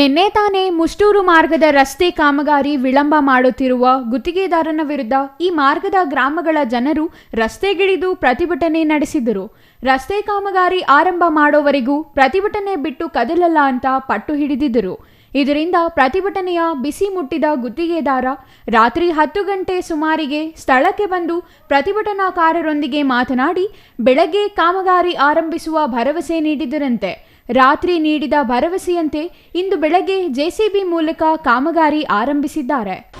ನಿನ್ನೆ ತಾನೇ ಮುಷ್ಟೂರು ಮಾರ್ಗದ ರಸ್ತೆ ಕಾಮಗಾರಿ ವಿಳಂಬ ಮಾಡುತ್ತಿರುವ ಗುತ್ತಿಗೆದಾರನ ವಿರುದ್ಧ ಈ ಮಾರ್ಗದ ಗ್ರಾಮಗಳ ಜನರು ರಸ್ತೆಗಿಳಿದು ಪ್ರತಿಭಟನೆ ನಡೆಸಿದರು. ರಸ್ತೆ ಕಾಮಗಾರಿ ಆರಂಭ ಮಾಡೋವರೆಗೂ ಪ್ರತಿಭಟನೆ ಬಿಟ್ಟು ಕದಲಲ್ಲ ಅಂತ ಪಟ್ಟು ಹಿಡಿದಿದ್ದರು. ಇದರಿಂದ ಪ್ರತಿಭಟನೆಯ ಬಿಸಿ ಮುಟ್ಟಿದ ಗುತ್ತಿಗೆದಾರ ರಾತ್ರಿ ಹತ್ತು ಗಂಟೆ ಸುಮಾರಿಗೆ ಸ್ಥಳಕ್ಕೆ ಬಂದು ಪ್ರತಿಭಟನಾಕಾರರೊಂದಿಗೆ ಮಾತನಾಡಿ, ಬೆಳಗ್ಗೆ ಕಾಮಗಾರಿ ಆರಂಭಿಸುವ ಭರವಸೆ ನೀಡಿದರಂತೆ ರಾತ್ರಿ ನೀಡಿದ ಭರವಸೆಯಂತೆ ಇಂದು ಬೆಳಗ್ಗೆ ಜೆಸಿಬಿ ಮೂಲಕ ಕಾಮಗಾರಿ ಆರಂಭಿಸಿದ್ದಾರೆ.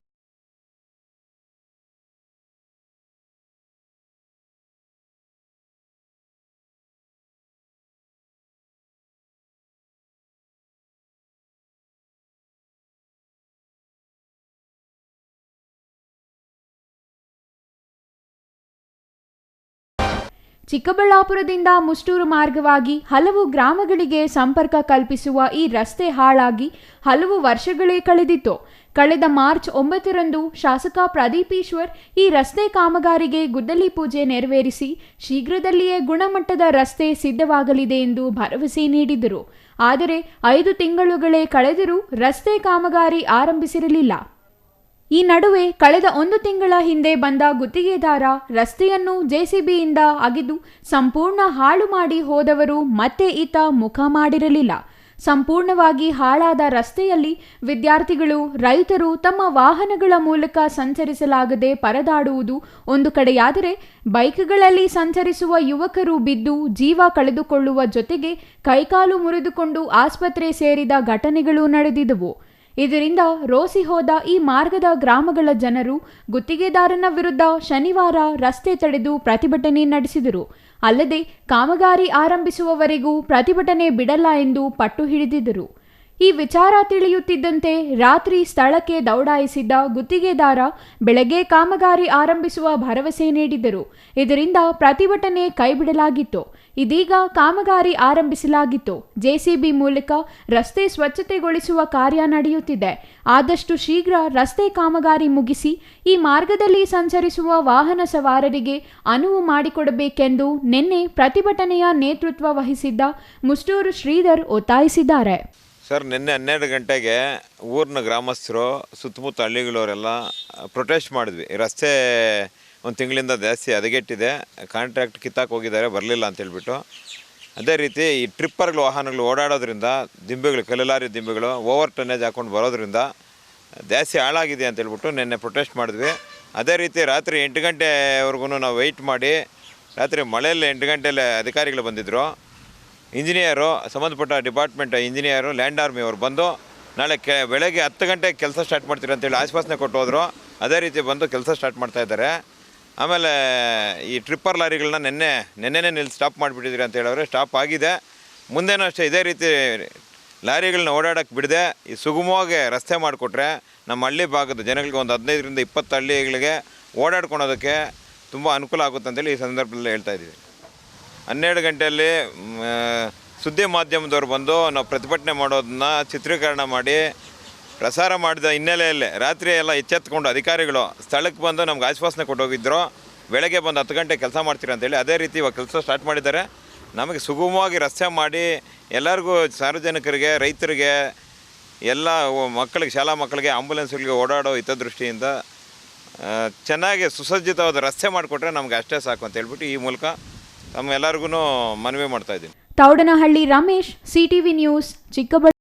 ಚಿಕ್ಕಬಳ್ಳಾಪುರದಿಂದ ಮುಷ್ಟೂರು ಮಾರ್ಗವಾಗಿ ಹಲವು ಗ್ರಾಮಗಳಿಗೆ ಸಂಪರ್ಕ ಕಲ್ಪಿಸುವ ಈ ರಸ್ತೆ ಹಾಳಾಗಿ ಹಲವು ವರ್ಷಗಳೇ ಕಳೆದಿತ್ತು. ಕಳೆದ ಮಾರ್ಚ್ ಒಂಬತ್ತರಂದು ಶಾಸಕ ಪ್ರದೀಪ್ ಈಶ್ವರ್ ಈ ರಸ್ತೆ ಕಾಮಗಾರಿಗೆ ಗುದ್ದಲಿ ಪೂಜೆ ನೆರವೇರಿಸಿ ಶೀಘ್ರದಲ್ಲಿಯೇ ಗುಣಮಟ್ಟದ ರಸ್ತೆ ಸಿದ್ಧವಾಗಲಿದೆ ಎಂದು ಭರವಸೆ ನೀಡಿದರು. ಆದರೆ ಐದು ತಿಂಗಳುಗಳೇ ಕಳೆದರೂ ರಸ್ತೆ ಕಾಮಗಾರಿ ಆರಂಭಿಸಿರಲಿಲ್ಲ. ಈ ನಡುವೆ ಕಳೆದ ಒಂದು ತಿಂಗಳ ಹಿಂದೆ ಬಂದ ಗುತ್ತಿಗೆದಾರ ರಸ್ತೆಯನ್ನು ಜೆಸಿಬಿಯಿಂದ ಅಗೆದು ಸಂಪೂರ್ಣ ಹಾಳು ಮಾಡಿ ಹೋದವರು ಮತ್ತೆ ಈತ ಮುಖ ಮಾಡಿರಲಿಲ್ಲ. ಸಂಪೂರ್ಣವಾಗಿ ಹಾಳಾದ ರಸ್ತೆಯಲ್ಲಿ ವಿದ್ಯಾರ್ಥಿಗಳು, ರೈತರು ತಮ್ಮ ವಾಹನಗಳ ಮೂಲಕ ಸಂಚರಿಸಲಾಗದೆ ಪರದಾಡುವುದು ಒಂದು ಕಡೆಯಾದರೆ ಬೈಕ್ಗಳಲ್ಲಿ ಸಂಚರಿಸುವ ಯುವಕರು ಬಿದ್ದು ಜೀವ ಕಳೆದುಕೊಳ್ಳುವ ಜೊತೆಗೆ ಕೈಕಾಲು ಮುರಿದುಕೊಂಡು ಆಸ್ಪತ್ರೆ ಸೇರಿದ ಘಟನೆಗಳು ನಡೆದಿದ್ದವು. ಇದರಿಂದ ರೋಸಿ ಹೋದ ಈ ಮಾರ್ಗದ ಗ್ರಾಮಗಳ ಜನರು ಗುತ್ತಿಗೆದಾರನ ವಿರುದ್ಧ ಶನಿವಾರ ರಸ್ತೆ ತಡೆದು ಪ್ರತಿಭಟನೆ ನಡೆಸಿದರು. ಅಲ್ಲದೆ ಕಾಮಗಾರಿ ಆರಂಭಿಸುವವರೆಗೂ ಪ್ರತಿಭಟನೆ ಬಿಡಲ್ಲ ಎಂದು ಪಟ್ಟು ಹಿಡಿದಿದ್ದರು. ಈ ವಿಚಾರ ತಿಳಿಯುತ್ತಿದ್ದಂತೆ ರಾತ್ರಿ ಸ್ಥಳಕ್ಕೆ ದೌಡಾಯಿಸಿದ್ದ ಗುತ್ತಿಗೆದಾರ ಬೆಳಗ್ಗೆ ಕಾಮಗಾರಿ ಆರಂಭಿಸುವ ಭರವಸೆ ನೀಡಿದರು. ಇದರಿಂದ ಪ್ರತಿಭಟನೆ ಕೈಬಿಡಲಾಗಿತ್ತು. ಇದೀಗ ಕಾಮಗಾರಿ ಆರಂಭಿಸಲಾಗಿತ್ತು. ಜೆಸಿಬಿ ಮೂಲಕ ರಸ್ತೆ ಸ್ವಚ್ಛತೆಗೊಳಿಸುವ ಕಾರ್ಯ ನಡೆಯುತ್ತಿದೆ. ಆದಷ್ಟು ಶೀಘ್ರ ರಸ್ತೆ ಕಾಮಗಾರಿ ಮುಗಿಸಿ ಈ ಮಾರ್ಗದಲ್ಲಿ ಸಂಚರಿಸುವ ವಾಹನ ಸವಾರರಿಗೆ ಅನುವು ಮಾಡಿಕೊಡಬೇಕೆಂದು ನಿನ್ನೆ ಪ್ರತಿಭಟನೆಯ ನೇತೃತ್ವ ವಹಿಸಿದ್ದ ಮುಸ್ಟೂರು ಶ್ರೀಧರ್ ಒತ್ತಾಯಿಸಿದ್ದಾರೆ. ಸರ್, ನಿನ್ನೆ ಹನ್ನೆರಡು ಗಂಟೆಗೆ ಊರಿನ ಗ್ರಾಮಸ್ಥರು, ಸುತ್ತಮುತ್ತ ಹಳ್ಳಿಗಳವರೆಲ್ಲ ಪ್ರೊಟೆಸ್ಟ್ ಮಾಡಿದ್ವಿ. ರಸ್ತೆ ಒಂದು ತಿಂಗಳಿಂದ ಜಾಸ್ತಿ ಹದಗೆಟ್ಟಿದೆ. ಕಾಂಟ್ರಾಕ್ಟ್ ಕಿತ್ತಾಕ್ ಹೋಗಿದ್ದಾರೆ, ಬರಲಿಲ್ಲ ಅಂತ ಹೇಳ್ಬಿಟ್ಟು. ಅದೇ ರೀತಿ ಈ ಟ್ರಿಪ್ಪರ್ಗಳು, ವಾಹನಗಳು ಓಡಾಡೋದ್ರಿಂದ, ದಿಂಬೆಗಳು, ಕಲ್ಲಲಾರಿ ದಿಂಬೆಗಳು ಓವರ್ ಟನ್ನೇಜ್ ಹಾಕೊಂಡು ಬರೋದ್ರಿಂದ ಜಾಸ್ತಿ ಹಾಳಾಗಿದೆ ಅಂತ ಹೇಳ್ಬಿಟ್ಟು ನಿನ್ನೆ ಪ್ರೊಟೆಸ್ಟ್ ಮಾಡಿದ್ವಿ. ಅದೇ ರೀತಿ ರಾತ್ರಿ ಎಂಟು ಗಂಟೆವರೆಗೂ ನಾವು ವೆಯ್ಟ್ ಮಾಡಿ, ರಾತ್ರಿ ಮಳೆಯಲ್ಲಿ ಎಂಟು ಗಂಟೆಯಲ್ಲಿ ಅಧಿಕಾರಿಗಳು ಬಂದಿದ್ದರು ಇಂಜಿನಿಯರು, ಸಂಬಂಧಪಟ್ಟ ಡಿಪಾರ್ಟ್ಮೆಂಟ್ ಇಂಜಿನಿಯರು, ಲ್ಯಾಂಡ್ ಆರ್ಮಿ ಅವರು ಬಂದು, ನಾಳೆ ಕೆ, ಬೆಳಗ್ಗೆ ಹತ್ತು ಗಂಟೆಗೆ ಕೆಲಸ ಸ್ಟಾರ್ಟ್ ಮಾಡ್ತೀರಿ ಅಂತೇಳಿ ಆಶ್ವಾಸನೆ ಕೊಟ್ಟು ಹೋದರು. ಅದೇ ರೀತಿ ಬಂದು ಕೆಲಸ ಸ್ಟಾರ್ಟ್ ಮಾಡ್ತಾ ಇದ್ದಾರೆ. ಆಮೇಲೆ ಈ ಟ್ರಿಪ್ಪರ್ ಲಾರಿಗಳನ್ನ ನಿನ್ನೆ, ನಿನ್ನೆನೇ ನಿಲ್ಲಿ ಸ್ಟಾಪ್ ಮಾಡಿಬಿಟ್ಟಿದ್ರಿ ಅಂತ ಹೇಳಿದ್ರೆ ಸ್ಟಾಪ್ ಆಗಿದೆ. ಮುಂದೇನೂ ಅಷ್ಟೇ ಇದೇ ರೀತಿ ಲಾರಿಗಳನ್ನ ಓಡಾಡೋಕ್ಕೆ ಬಿಡದೆ. ಈ ಸುಗಮವಾಗಿ ರಸ್ತೆ ಮಾಡಿಕೊಟ್ರೆ ನಮ್ಮ ಹಳ್ಳಿ ಭಾಗದ ಜನಗಳಿಗೆ ಒಂದು ಹದಿನೈದರಿಂದ ಇಪ್ಪತ್ತು ಹಳ್ಳಿಗಳಿಗೆ ಓಡಾಡ್ಕೊಳೋದಕ್ಕೆ ತುಂಬ ಅನುಕೂಲ ಆಗುತ್ತೆ ಅಂತೇಳಿ ಈ ಸಂದರ್ಭದಲ್ಲಿ ಹೇಳ್ತಾ ಇದ್ದೀವಿ. ಹನ್ನೆರಡು ಗಂಟೆಯಲ್ಲಿ ಸುದ್ದಿ ಮಾಧ್ಯಮದವ್ರು ಬಂದು ನಾವು ಪ್ರತಿಭಟನೆ ಮಾಡೋದನ್ನ ಚಿತ್ರೀಕರಣ ಮಾಡಿ ಪ್ರಸಾರ ಮಾಡಿದ ಹಿನ್ನೆಲೆಯಲ್ಲೇ ರಾತ್ರಿ ಎಲ್ಲ ಎಚ್ಚೆತ್ಕೊಂಡು ಅಧಿಕಾರಿಗಳು ಸ್ಥಳಕ್ಕೆ ಬಂದು ನಮ್ಗೆ ಆಶ್ವಾಸನೆ ಕೊಟ್ಟೋಗಿದ್ರು. ಬೆಳಗ್ಗೆ ಬಂದು ಹತ್ತು ಗಂಟೆ ಕೆಲಸ ಮಾಡ್ತೀರಾ ಅಂತೇಳಿ ಅದೇ ರೀತಿ ಇವಾಗ ಕೆಲಸ ಸ್ಟಾರ್ಟ್ ಮಾಡಿದ್ದಾರೆ. ನಮಗೆ ಸುಗಮವಾಗಿ ರಸ್ತೆ ಮಾಡಿ ಎಲ್ಲರಿಗೂ ಸಾರ್ವಜನಿಕರಿಗೆ, ರೈತರಿಗೆ, ಎಲ್ಲ ಮಕ್ಕಳಿಗೆ, ಶಾಲಾ ಮಕ್ಕಳಿಗೆ, ಆಂಬುಲೆನ್ಸ್ಗಳಿಗೆ ಓಡಾಡೋ ಹಿತದೃಷ್ಟಿಯಿಂದ ದೃಷ್ಟಿಯಿಂದ ಚೆನ್ನಾಗಿ ಸುಸಜ್ಜಿತವಾದ ರಸ್ತೆ ಮಾಡಿಕೊಟ್ರೆ ನಮ್ಗೆ ಅಷ್ಟೇ ಸಾಕು ಅಂತ ಹೇಳ್ಬಿಟ್ಟು ಈ ಮೂಲಕ ತಮ್ಮೆಲ್ಲರಿಗೂ ಮನವಿ ಮಾಡ್ತಾ ಇದ್ದೀನಿ. Taudanahalli Ramesh CTV news, Chikkaballapura.